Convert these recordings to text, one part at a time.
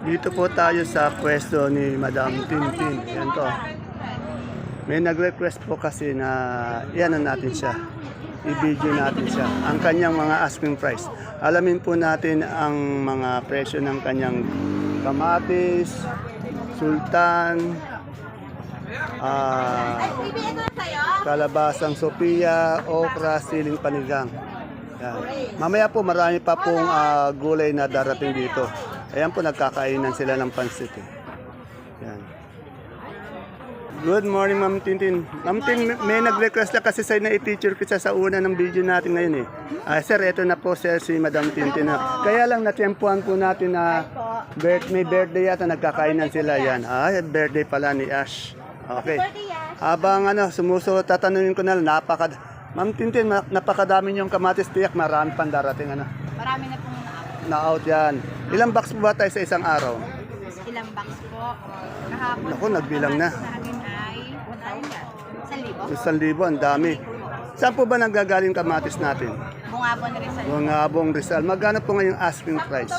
Dito po tayo sa pwesto ni Madam Tintin. Yan to. May nag-request po kasi na yan natin siya. I-video natin siya. Ang kanyang mga asking price. Alamin po natin ang mga presyo ng kanyang kamatis, sultan, ah, kalabasang Sophia, okra, siling panigang. Yan. Mamaya po marami pa pong ah, gulay na darating dito. Ayan po nagkakainan sila ng pansit. Eh. Yan. Good morning, Ma'am Tintin. Ma'am Tin, may- nag-request na kasi sa'yo na i-feature kita sa una ng video natin ngayon eh. Ah, sir, ito na po sir si Madam Tintin. Na. Kaya lang natyempuhan po natin na birth, may birthday yata nagkakainan sila yan. Ah, birthday pala ni Ash. Okay. Habang ano, sumusunod, tatanungin ko na lang, napaka... Ma'am Tintin, napakadami yung kamatis tiyak, marami pang darating ano. Marami na pong na Na-out yan. Ilang box po ba tayo sa isang araw? ilang box po. Kahapon Naku, nagbilang na. Sa akin ay, yan? Sa libo? Isang libo, ang dami. Saan po ba nanggagaling kamatis natin? Bungabon rin sa libo. Bungabong Rizal. Magkano po ngayong asking price?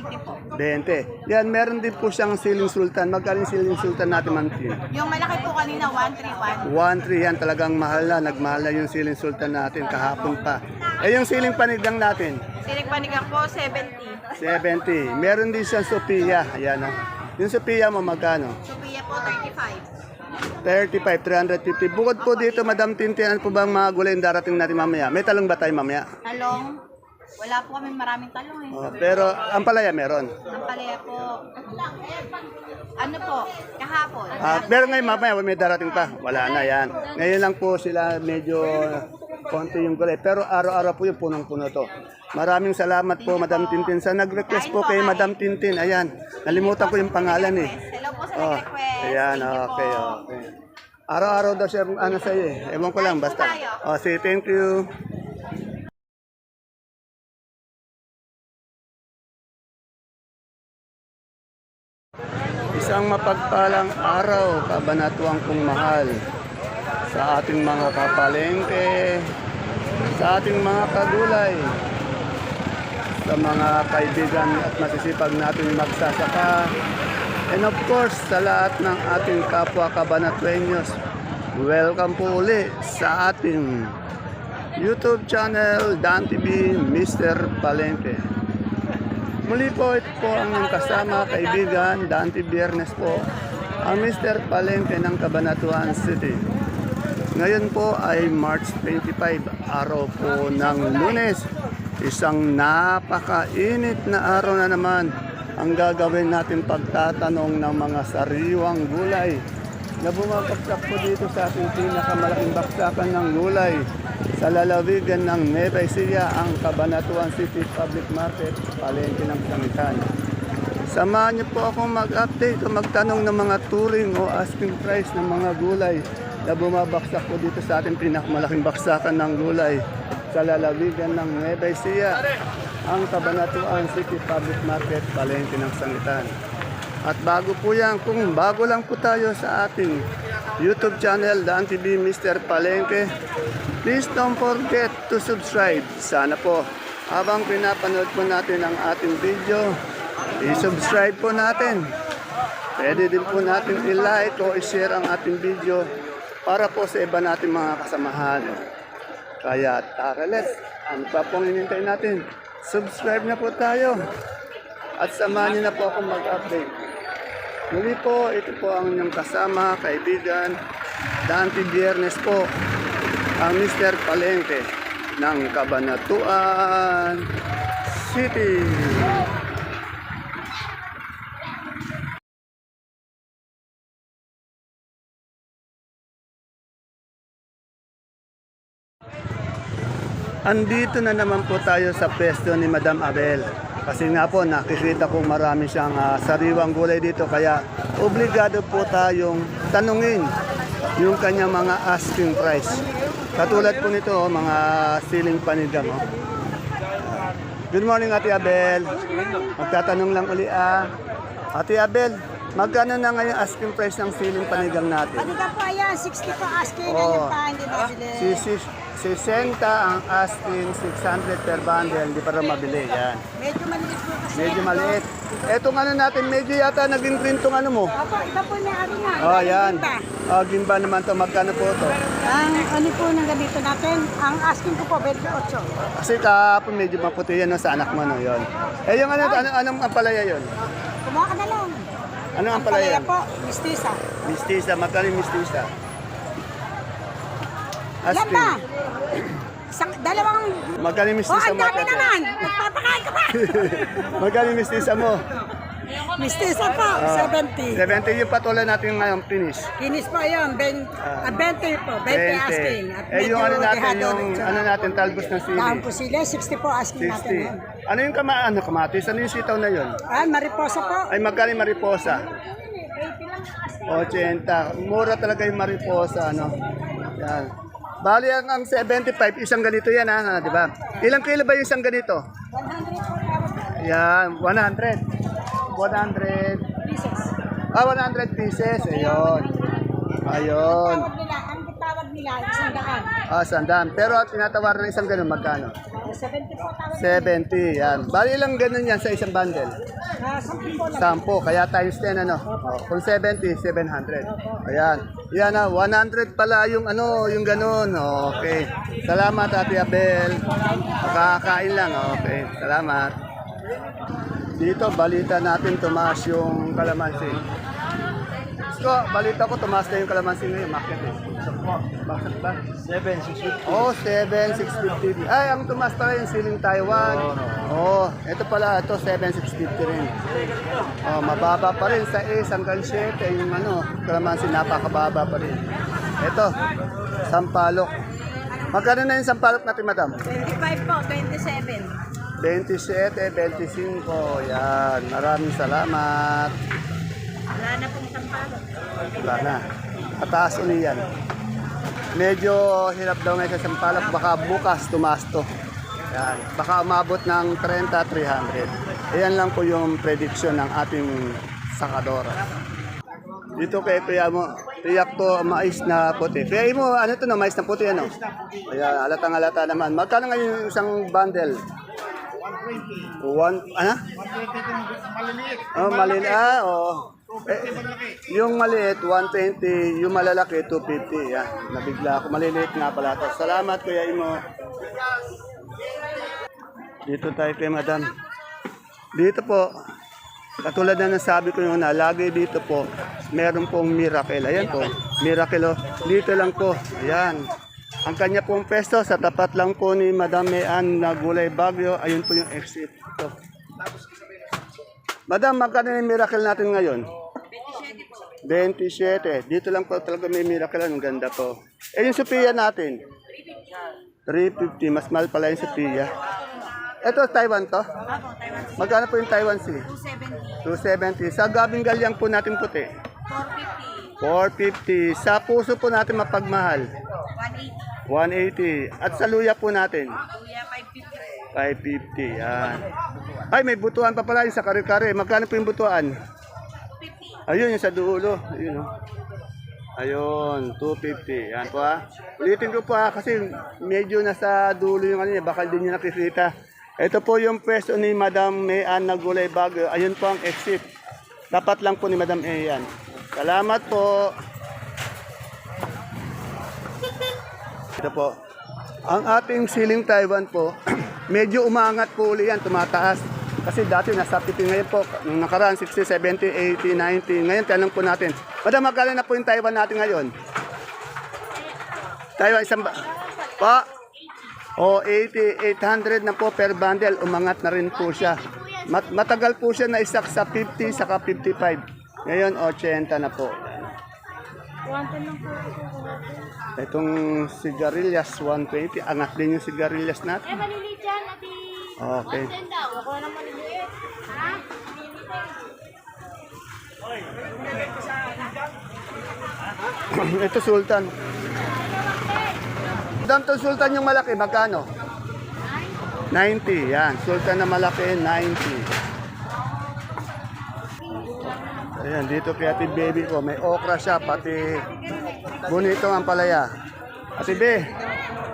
20 po. 20. Yan, meron din po siyang siling sultan. Magkano yung siling sultan natin, Ma'am Tin? Yung malaki po kanina, 131. 1-3 yan, talagang mahal na. Nagmahal na yung siling sultan natin kahapon pa. Eh, yung siling panigang natin, Sinig panigang po, 70. 70. Meron din siyang Sophia. Ayan, ah. Yung Sophia mo, magkano? Sophia po, 35. 35, 350. Bukod po dito, Madam Tintin, ano po bang mga gulay yung darating natin mamaya? May talong ba tayo mamaya? Talong. Wala po kami maraming talong eh. Oh, pero ang palaya meron. Ang palaya po, ano po, kahapon. Ah, pero ngayon mamaya may darating pa. Wala na yan. Ngayon lang po sila medyo konti yung gulay. Pero araw-araw po yung punong-puno to. Maraming salamat po Madam Tintin sa nag-request po kay Madam Tintin. Ayan, nalimutan ko yung pangalan eh. Hello po sa Oh, nag-request. ayan, Thank you okay, po. okay. Araw-araw daw siya ano sa iyo eh. Ewan ko lang basta. Oh, say thank you. Isang mapagpalang araw, kabanatuang kong mahal sa ating mga kapalengke, sa ating mga kagulay, sa mga kaibigan at masisipag natin magsasaka, and of course, sa lahat ng ating kapwa kabanatuenyos, welcome po uli sa ating YouTube channel, Dan TV, Mr. Palengke. Muli po ito po ang inyong kasama, kaibigan, Dante Biernes po, ang Mr. Palengke ng Cabanatuan City. Ngayon po ay March 25, araw po ng lunes. Isang napakainit na araw na naman ang gagawin natin pagtatanong ng mga sariwang gulay na bumabagsak po dito sa ating pinakamalaking baksakan ng gulay sa lalawigan ng Nueva Ecija, ang Cabanatuan City Public Market, palengke ng Sangitan. Samahan niyo po akong mag-update o magtanong ng mga touring o asking price ng mga gulay na bumabaksak po dito sa ating pinakamalaking baksakan ng gulay sa lalawigan ng Nueva Ecija, ang Cabanatuan City Public Market, palengke ng Sangitan. At bago po yan, kung bago lang po tayo sa ating YouTube channel, Daan TV Mr. Palengke, please don't forget to subscribe. Sana po, habang pinapanood po natin ang ating video, i-subscribe po natin. Pwede din po natin i-like o i-share ang ating video para po sa iba natin mga kasamahan. Kaya tara let's, ano pa pong hinintay natin? Subscribe na po tayo. At samahan niyo na po akong mag-update. Muli po, ito po ang inyong kasama, kaibigan, Dante Biernes po, ang Mr. Palengke ng Cabanatuan City. Andito na naman po tayo sa pwesto ni Madam Abel. Kasi nga po, nakikita ko marami siyang ah, sariwang gulay dito. Kaya obligado po tayong tanungin yung kanya mga asking price. Katulad po nito, oh, mga siling panigang. Oh. Good morning, Ate Abel. Magtatanong lang uli ah. Ate Abel, Magkano na ngayon asking price ng siling panigang natin? Panigang po ayan, 60 po asking. Oo. Ngayon pa, hindi nabili. Si, si, 60 ang asking, 600 per bundle, hindi pa rin mabili. Yan. Medyo maliit po kasi. Medyo maliit. Etong ano natin, medyo yata naging green tong ano mo. Opo, iba po na ano nga. Oh, yan. ba? Oh, gimba naman to. Magkano po to? Ang ano po ng ganito natin, ang asking ko po 28. Kasi kahapon medyo maputi yan no, sa anak mo, no, yun. Eh, yung ano, ano, anong ampalaya yun? Kumuha ka na lang. Anong ampalaya? Palaya po, mistisa. Mistisa, magkano yung mistisa? Yan Asking. ba? Isang, dalawang... Magkano yung Oh, mistisa ang mo? dami ate? naman! Magpapakain ka pa! magkano yung mistisa mo? Mistisa po, Ah, 70. 70 yung patuloy natin ngayon, finish. Kinis po yun, ben, Ah. ah, 20 po, 20 asking. At Eh, yung ano natin, dehado yung rin siya. ano natin, talbos ng sili. Dahon po sila, 60 po asking natin. 60. yan. Ano yung kama, ano, kamatis? Ano yung sitaw na yun? Ah, mariposa po. Ay, magkano yung mariposa? 80. Mura talaga yung mariposa, ano? Yan. Bali, ang, ang 75, isang ganito yan, ha, di ba? Ilang kilo ba yung isang ganito? 100 po Yan, 100. 100. pieces. Ah, 100 pieces. Ayun. Ayun. Tawag nila, ang tawag nila, isang daan. Ah, sandaan. Pero tinatawaran ng isang ganun, magkano? 70 po tawag. 70, yan. Bali lang ganun yan sa isang bundle. Ah, 10 po lang. Sampo, kaya times 10 ano. Oh, kung 70, 700. Ayan. Yan na, 100 pala yung ano, yung ganun. Okay. Salamat Ate Abel. Makakain lang. Okay. Salamat. Dito, balita natin tumaas yung kalamansi. So, balita ko tumaas na yung kalamansi ngayon. Market eh. Bakit ba? 7,650. Oh, 7,650. Ay, ang tumaas pala yung siling Taiwan. Oh, ito pala, ito 7,650 rin. Oh, mababa pa rin sa is hanggang 7 yung ano, kalamansi napakababa pa rin. Ito, sampalok. Magkano na yung sampalok natin, madam? 25 po, 27. 27, 25. Yan, maraming salamat. Wala na pong sampalo. Wala na. Pataas uli yan. Medyo hirap daw ngayon sa Sampalok. Baka bukas tumaas to. Yan. Baka umabot ng 30, 300. Ayan lang po yung prediction ng ating sakadora. Dito kay Kuya mo, tiyak to mais na puti. Kaya mo, ano to no, mais na puti ano? Kaya halatang halata naman. Magkano ngayon yung isang bundle? 120. One, ano? 120 Oh, maliliit. Ah, oo. Eh, yung maliit, 120. Yung malalaki, 250. Yan. Nabigla ako. Maliliit nga pala to. Salamat, Kuya Imo. Dito tayo kay Madam. Dito po, katulad na nasabi ko yung una, lagi dito po, meron pong miracle. Ayan po, miracle. oh. Dito lang po, ayan. Ang kanya pong pesto, sa tapat lang po ni Madam Mayan na gulay bagyo, ayun po yung exit. Ito. Madam, magkano yung miracle natin ngayon? 27. Dito lang po talaga may miracle. Ang ganda po. Eh, yung Sophia natin? 350. Mas mahal pala yung Sophia. Ito, Taiwan to? Magkano po yung Taiwan Sea? 270. Sa gabing galyang po natin puti? 450. Sa puso po natin mapagmahal? 180. At sa luya po natin? 550. Yan. Ay, may butuan pa pala yung sa kare-kare. Magkano po yung butuan? Ayun, yung sa dulo. Ayun, oh. Ayun, 250. Yan po ha. Ulitin ko po ha, kasi medyo nasa dulo yung ano niya. Baka din niya nakikita. Ito po yung pwesto ni Madam May Ann na gulay bago. Ayun po ang exit. Dapat lang po ni Madam A yan. Salamat po. Ito po. Ang ating siling Taiwan po, medyo umangat po uli yan, tumataas. Kasi dati nasa 50 ngayon po, nung nakaraan 60, 70, 80, 90. Ngayon tanong po natin. Madam, magkano na po yung Taiwan natin ngayon? Taiwan isang ba? Pa? O 80, 800 na po per bundle, umangat na rin po siya. Mat- matagal po siya na isak sa 50, saka 55. Ngayon, 80 na po. Itong sigarilyas 120, angat din yung sigarilyas natin. Eh, maliliit yan, ati. Okay. Ten daw. Ako na maliliit. Ha? Ito sultan. Dam to sultan yung malaki, magkano? 90, yan. Sultan na malaki, 90. Ayan, dito kay Ate Baby ko, may okra siya, pati bonito ang palaya. Ate Be,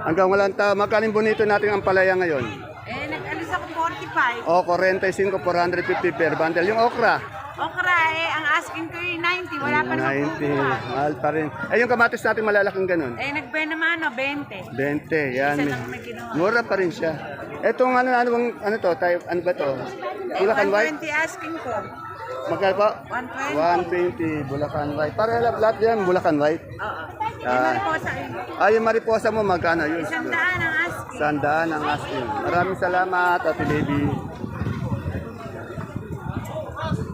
hanggang walang tao, magkaling bonito natin ang palaya ngayon? Eh, nag-alis ako 45. O, 45, 450 per bundle. Yung okra, Okra, eh, ang asking ko yung 90. Wala pa naman 90. kukuha. Mahal pa rin. Ay, yung kamatis natin malalaking ganun. Eh, nagbe naman, no, 20. 20, yan. Isa lang ginawa. Mura pa rin siya. Etong ano, ano, bang, ano to, type, ano ba to? Eh, Bulacan White? 120 asking ko. Magkano po? 120. 120, Bulacan White. Para lahat, lahat yan, Bulacan White. Oo. Ah. Ano po sa inyo? Ay, yung mariposa mo, magkano yun? Isang daan ang asking. Sandaan ang asking. Maraming salamat, Ate Baby.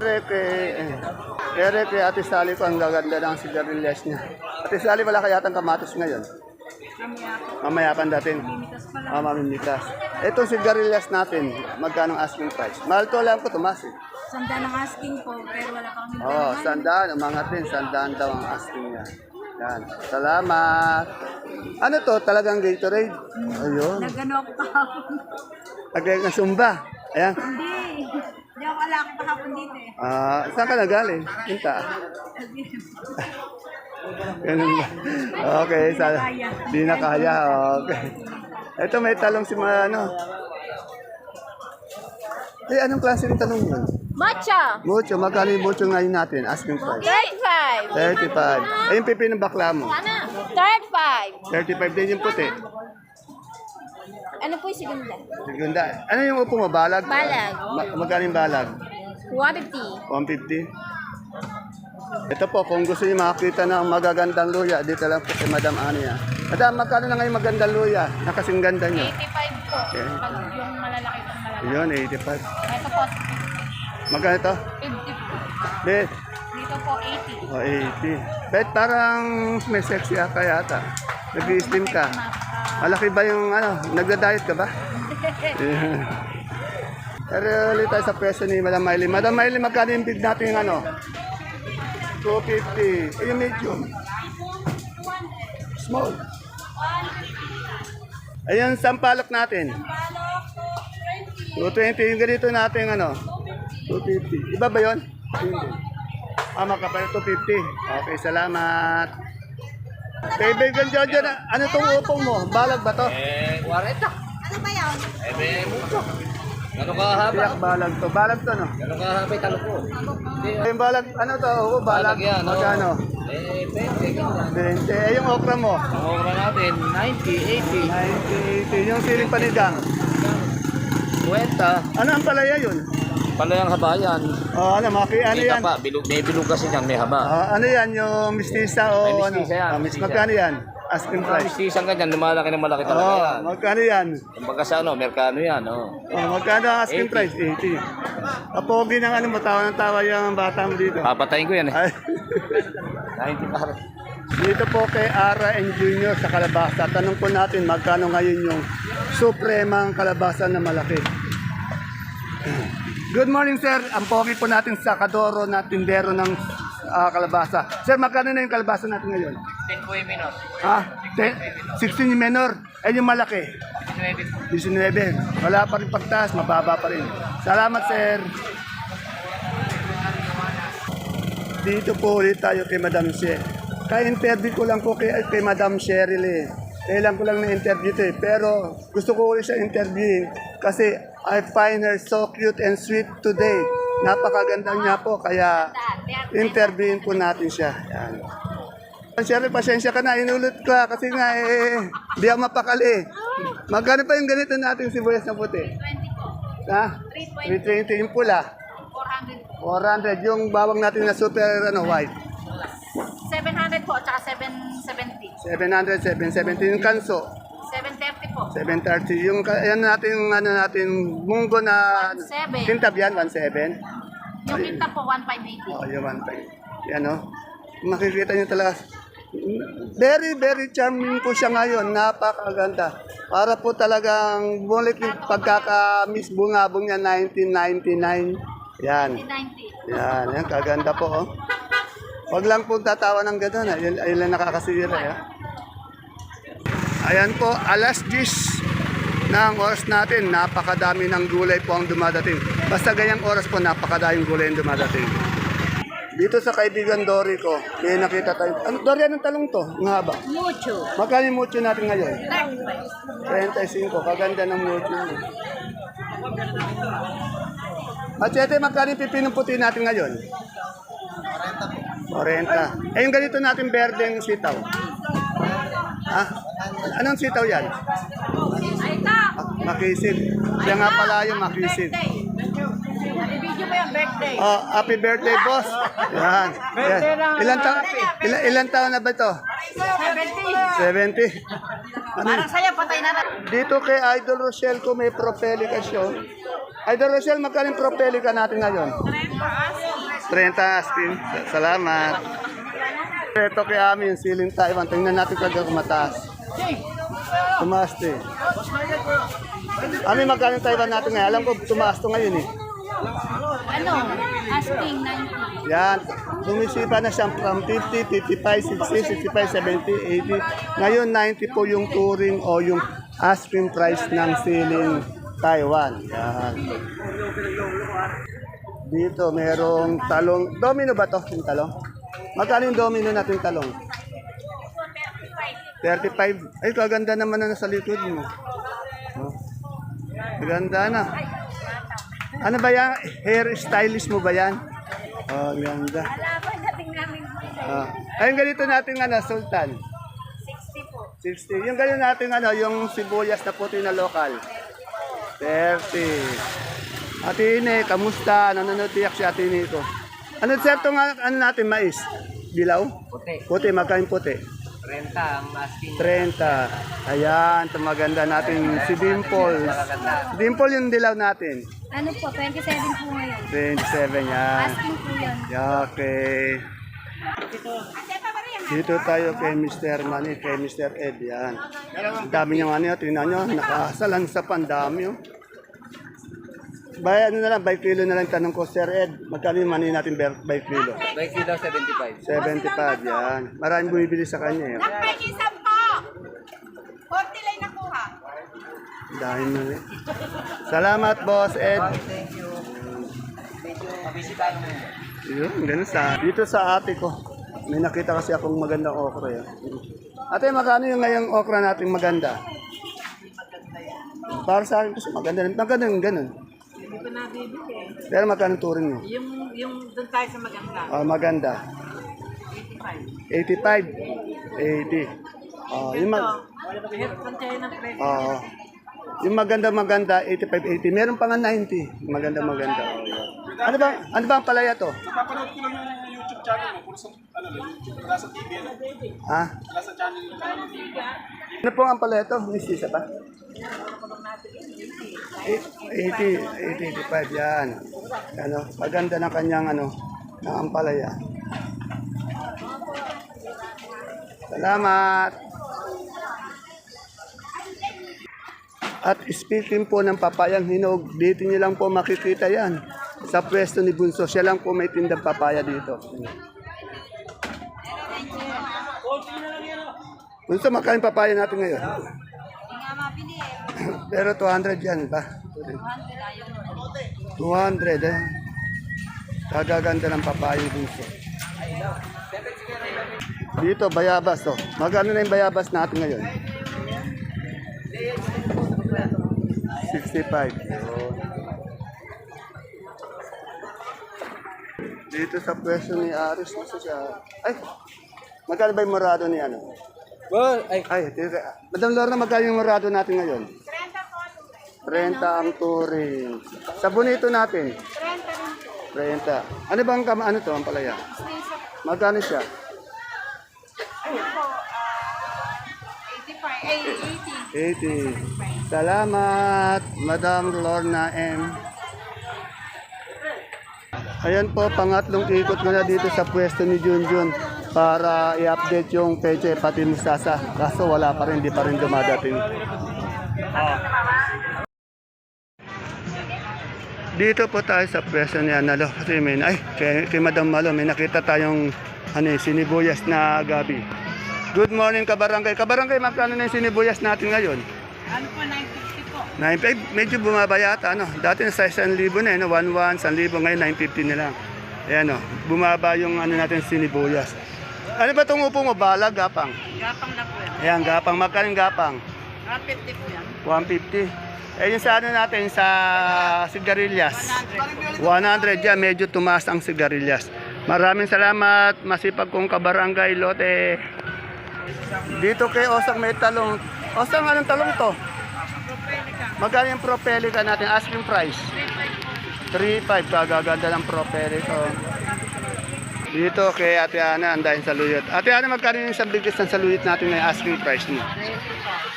Ereke, eh, Ereke, Ate Sally ko, ang gaganda ng sigarilyas niya. Ate Sally, wala kayatang kamatis ngayon? Mamaya pa dating. Ah, mamimitas. Itong sigarilyas natin, magkano ang asking price? Mahal to lang ko, tumas eh. Sanda ng asking po, pero wala pa kami Oo, oh, sandaan, umangat din, sandaan daw ang asking niya. Yan. Salamat. Ano to? Talagang Gatorade? Ayun. Nagano ako kahapon. Agay ng Zumba. Ayan. Hindi. Hindi ako wala ako kahapon dito eh. Ah, saan ka nagaling? Pinta. Ganun ba? Okay, sa di na kaya. Okay. Ito may talong si mga ano. Eh, anong klase ng talong yun? Matcha! Mucho, magkano yung mucho ngayon natin? Asking price. 35! 35. Ay, yung pipi ng bakla mo. 35! 35 din yung puti. Ano po yung segunda? Segunda. Ano yung upo mo? Balag? Balag. Ma- magkano yung balag? 150. 150. Ito po, kung gusto niyo makakita ng magagandang luya, dito lang po kay Madam Ania. Madam, magkano na ngayon magandang luya? Nakasing ganda niyo. 85 po. Okay. Pag yung malalaki itong malalaki. Yun, 85. Ito po, Magkano ito? 50 po. Bet, Dito po, 80. o 80. Bet, parang may sexy ka yata. Nag-slim ka. Malaki ba yung ano, nagda-diet ka ba? Yeah. Pero ulit tayo sa presyo ni Madam Miley. Madam Miley, magkano yung bid natin yung ano? 250. Eh, yung medium. Small. Ayun, sampalok natin. 220. Yung ganito natin ano? 250. Iba ba yun? Ah, makapal 250. Okay, salamat. Kaibigan Jojo, na, ano tong upong mo? Balag ba to? Eh, 40. Ano ba yun? Eh, may mucho. Gano'ng kahaba? Tiyak balag to. Balag to, no? Gano'ng kahaba yung talo ko? Yung balag, ano to? Oo, balag. balag yan. Magkano? Eh, 20. ganyan. 20. Eh, yung okra mo? Ang okra natin, 90, 90, 80. Yung siling panigang. 80, 20. Ano ang palaya yun? Palayang habayan. Oh, ano, maki, ano Kita yan? pa, bilog, may bilog kasi yan, may haba. Ah, ano yan, yung mistisa o May ano? mistisa yan, Ah, mis- mistisa. magkano yan? Asking price. mistisang ganyan, lumalaki na malaki talaga Oh, yan. magkano yan? Kumbaga sa ano, merkano yan, oh. Oh, magkano ang asking 80. price? 80. Kapogi ng ano mo, tawa ng tawa yung bata mo dito. Papatayin ko yan eh. Ay, 90 pa rin. dito po kay Ara and Junior sa Kalabasa. Tanong po natin magkano ngayon yung supremang kalabasa na malaki. Good morning sir. Ang pogi po natin sa Kadoro na tindero ng ah, kalabasa. Sir, magkano na yung kalabasa natin ngayon? 10 po yung minus. Ah, 10, 16 yung menor. Eh yung malaki. 19. Wala pa rin pagtaas, mababa pa rin. Salamat, sir. Dito po ulit tayo kay Madam She. Ka-interview ko lang po kay, kay Madam Cheryl eh. Kailan ko lang na-interview ito eh. Pero gusto ko ulit siya interviewin kasi I find her so cute and sweet today. Napakaganda niya po kaya interviewin po natin siya. Yan. Siyempre, pasensya ka na, inulot ka kasi nga eh, di ako mapakali. Magkano pa yung ganito natin sibuyas na puti? 20 po. Ha? 320 yung pula. 400 400 yung bawang natin na super ano, white. 700 po, tsaka 770. 700, 770 yung kanso. 730 po. 730 yung ka- yan natin ano natin munggo na 17. tintab yan 17. Yung pinta po, 1580. Oh, yung 15. Yan oh. Makikita niyo talaga very very charming po siya ngayon. Napakaganda. Para po talagang bulit yung pagkaka-miss bungabong niya 1999. Yan. 90. Yan, yan, kaganda po, oh. Huwag lang po tatawa ng gano'n, ah. Ayun, ayun lang nakakasira, eh. Ayan po, alas 10 na ang oras natin. Napakadami ng gulay po ang dumadating. Basta ganyang oras po, napakadaming gulay ang dumadating. Dito sa kaibigan Dory ko, may nakita tayo. Ano, Dory, anong talong to? Ang haba. Mucho. Magkano yung mucho natin ngayon? 35. Kaganda ng mucho. Machete, magkano yung pipinong puti natin ngayon? 40. Eh, yung ganito natin berdeng sitaw. Ha? Anong sitaw yan? Ah, makisid. Siya nga pala yung makisid. Birthday. Oh, happy birthday, boss. Yan. yan. Ilan taon ilan, ilan taon na ba ito? 70. 70. Ano? Parang sa'yo, patay na. Dito kay Idol Rochelle ko may propelica show. Idol Rochelle, magkano yung propelica natin ngayon? 30 asking. Salamat. Ito kay Ami yung siling Taiwan. Tingnan natin kung kung mataas. Tumaas to eh. Ami, magkano Taiwan natin ngayon? Alam ko, tumaas to ngayon eh. Ano? Asking 90. Yan. Sumisipa na siya from 50, 55, 60, 65, 70, 80. Ngayon, 90 po yung touring o yung asking price ng ceiling Taiwan. Yan. Dito, merong talong. Domino ba to yung talong? Magkano yung domino natin talong? 35. Ay, kaganda naman na nasa likod mo. Oh. Ganda na. Ano ba yan? Hair stylist mo ba yan? Oh, ganda. Ah. Ayun ganito natin ano, Sultan. 60 po. 60. Yung ganito natin ano, yung sibuyas na puti na lokal. 30. Ate Ine, kamusta? Nanonood tiyak si Ate Ine ko. Ano sir itong ano natin, mais? Dilaw? Puti. Puti, magkain puti. 30 ang asking. 30. Ayan, ito maganda natin si Dimple. Dimple yung dilaw natin. Ano po, 27 po ngayon. 27 yan. Asking po yan. Okay. Dito tayo kay Mr. Manny, kay Mr. Ed. Yan. Ang dami niyang ano, tingnan nyo, nakasalan sa pandami. Oh. By, ano na lang, by kilo na lang tanong ko, Sir Ed, magkano yung money natin by, by kilo? By kilo 75. 75, yan. Maraming bumibili sa kanya. Eh. Nakpay isang po! 40 lang nakuha. Dahil na rin. Salamat, Boss Ed. Mabisitahin mo. Yun, ganun sa... Dito sa ate ko, may nakita kasi akong magandang okra. Yan. Ate, magkano yung ngayong okra nating maganda? Para sa akin kasi maganda. Maganda yung ganun. Nabibili. Pero magkano turing nyo? Yung, yung doon tayo sa maganda. Ah, maganda. 85. 80. Ah, yung mag... Meron tayo ng presyo. Oo. yung maganda maganda 85 80. Meron pa nga 90. Maganda maganda. Oh. Ano ba? Ano ba ang palaya to? Napapanood ko lang yung YouTube channel mo. Kung sa, ano, YouTube, wala sa TV. Ano? Ha? Wala sa channel mo. Ano po ang palaya to? May sisa pa? 80, 85 yan. Ano, maganda ng kanyang ano, ng ampalaya. Salamat. At speaking po ng papayang hinog, dito niyo lang po makikita yan. Sa pwesto ni Bunso, siya lang po may tindang papaya dito. Bunso, magkain papaya natin ngayon? Pero 200 yan ba? 200 eh. Kagaganda ng papaya Bunso. Dito, bayabas to. Magkano na yung bayabas natin ngayon? 65. Dito sa pwesto ni Aris, nasa siya? Ay, magkano ba yung morado ni ano? Well, ay, Ay, tira. Madam Lorna, magkano yung morado natin ngayon? 30 ang turing. Sa bonito natin? 30 Ano bang kama, ano to, ang palaya? Magkano siya? 80. Salamat, Madam Lorna M. Ayan po, pangatlong ikot ko na dito sa pwesto ni Junjun para i-update yung peche pati mustasa. Kaso wala pa rin, di pa rin dumadating. Dito po tayo sa pwesto ni Analo. Kasi may, ay, kay, kay Madam Malo, may nakita tayong ano, eh, sinibuyas na gabi. Good morning, Kabarangay. Kabarangay, magkano na yung sinibuyas natin ngayon? Ano po, 950 po. 9.5, medyo bumaba yata, ano. Dati nasa 1,000 na, eh, no? 1,1, 1,000, ngayon 950 na lang. Ayan o, bumaba yung ano natin sinibuyas. Ano ba itong upo mo? Balag, gapang? Gapang na po yan. Ayan, gapang. Magkano yung gapang? Ah, 50 po yan. 150. Eh, yung sa ano natin, sa sigarilyas. 100 yan, medyo tumaas ang sigarilyas. Maraming salamat, masipag kong kabarangay, Lote. Dito kay Osang may talong. Osang, anong talong to? Magkano yung propelica natin? Asking price? 3.5. Kagaganda ng propelica. Dito kay Ate Ana, andahin sa luyot. Ate Ana, magkano yung isang biggest ng saluyot natin na asking price mo?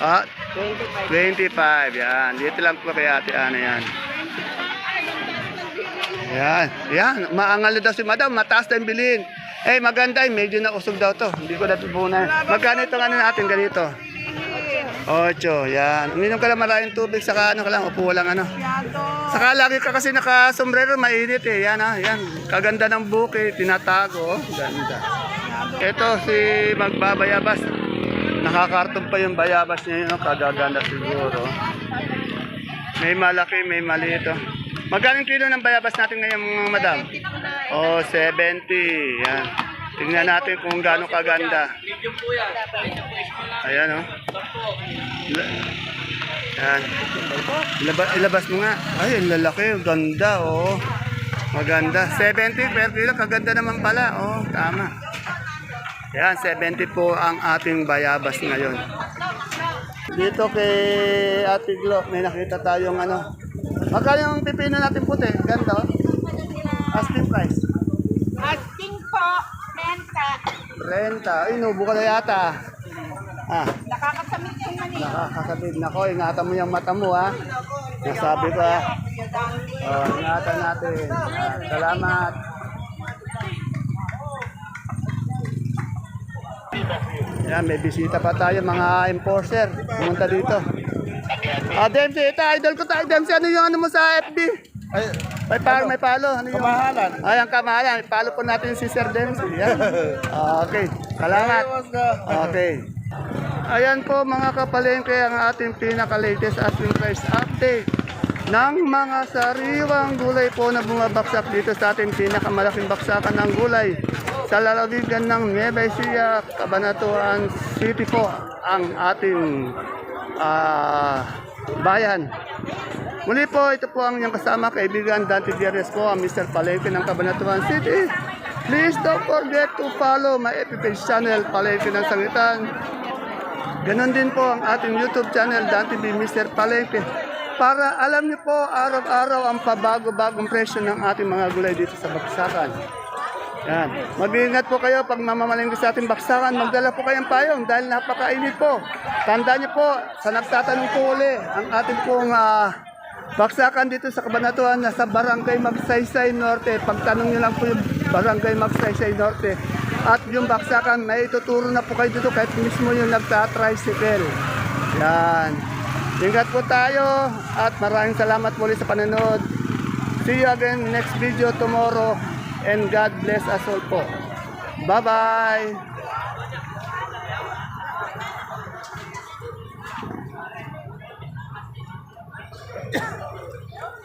Ah, 25. yan. Dito lang po kay Ate Ana yan. Yan, yan. Maangal na daw si Madam, mataas na yung bilhin. Eh, maganda eh, medyo na usog daw to. Hindi ko natubunan. Magkano itong ano natin ganito? Ocho, yan. Uminom ka lang maraming tubig, saka ano ka lang, upo lang ano. Saka lagi ka kasi naka-sombrero, mainit eh. Yan ah, yan. Kaganda ng buke, tinatago. oh. Ganda. Ito si Magbabayabas. Nakakarton pa yung bayabas niya yun. oh. Kagaganda siguro. May malaki, may maliit. Oh. Magkano kilo ng bayabas natin ngayon, mga madam? Oh, 70. Yan. Tingnan natin kung gaano kaganda. Ayan, oh. La- Yan. Ilaba- ilabas mo nga. Ay, ang lalaki. Ang ganda, oh. Maganda. 70 per kilo. Kaganda naman pala. Oh, tama. Yan, 70 po ang ating bayabas ngayon. Dito kay Ate Glo, may nakita tayong ano. Magkano yung pipino natin puti? Ganda, oh. Asking price. Asking po, renta. Renta. Ay, nubo ka na yata. Ah, Nakakasamit yung mani. nakakasabit. Nako, ingatan mo yung mata mo, ha. Nasabi ko, ha. Oh, ingatan natin. Ah, salamat. Yan, may bisita pa tayo, mga enforcer. Pumunta dito. Ah, Dempsey, ito, idol ko tayo. Dempsey, ano yung ano mo sa FB? May palo, may palo. Ano yung... Kamahalan. Ay, ang kamahalan. Palo po natin si Sir Dempsey. Yan. Ah, okay. Salamat. Okay. Ayan po mga kapalengke ang ating pinaka-latest asking price update ng mga sariwang gulay po na bumabaksak dito sa ating pinakamalaking baksakan ng gulay sa lalawigan ng Nueva Ecija, Cabanatuan City po ang ating ah, bayan. Muli po, ito po ang inyong kasama, kaibigan Dante Dierres po, ang Mr. Palengke ng Cabanatuan City. Please don't forget to follow my FB page channel, Palengke ng Sangitan. Ganon din po ang ating YouTube channel, Dante B. Mr. Palengke. Para alam niyo po araw-araw ang pabago-bagong presyo ng ating mga gulay dito sa Baksakan. Yan. Mag-iingat po kayo pag mamamalingki sa ating baksakan. Magdala po kayong payong dahil napakainit po. Tandaan niyo po, sa nagtatanong po uli, ang ating pong ah, baksakan dito sa Kabanatuan na sa Barangay Magsaysay Norte. Pagtanong niyo lang po yung Barangay Magsaysay Norte. At yung baksakan, may ituturo na po kayo dito kahit mismo yung nagta-tricycle. Yan. Ingat po tayo at maraming salamat muli sa panonood. See you again next video tomorrow and God bless us all po. Bye-bye!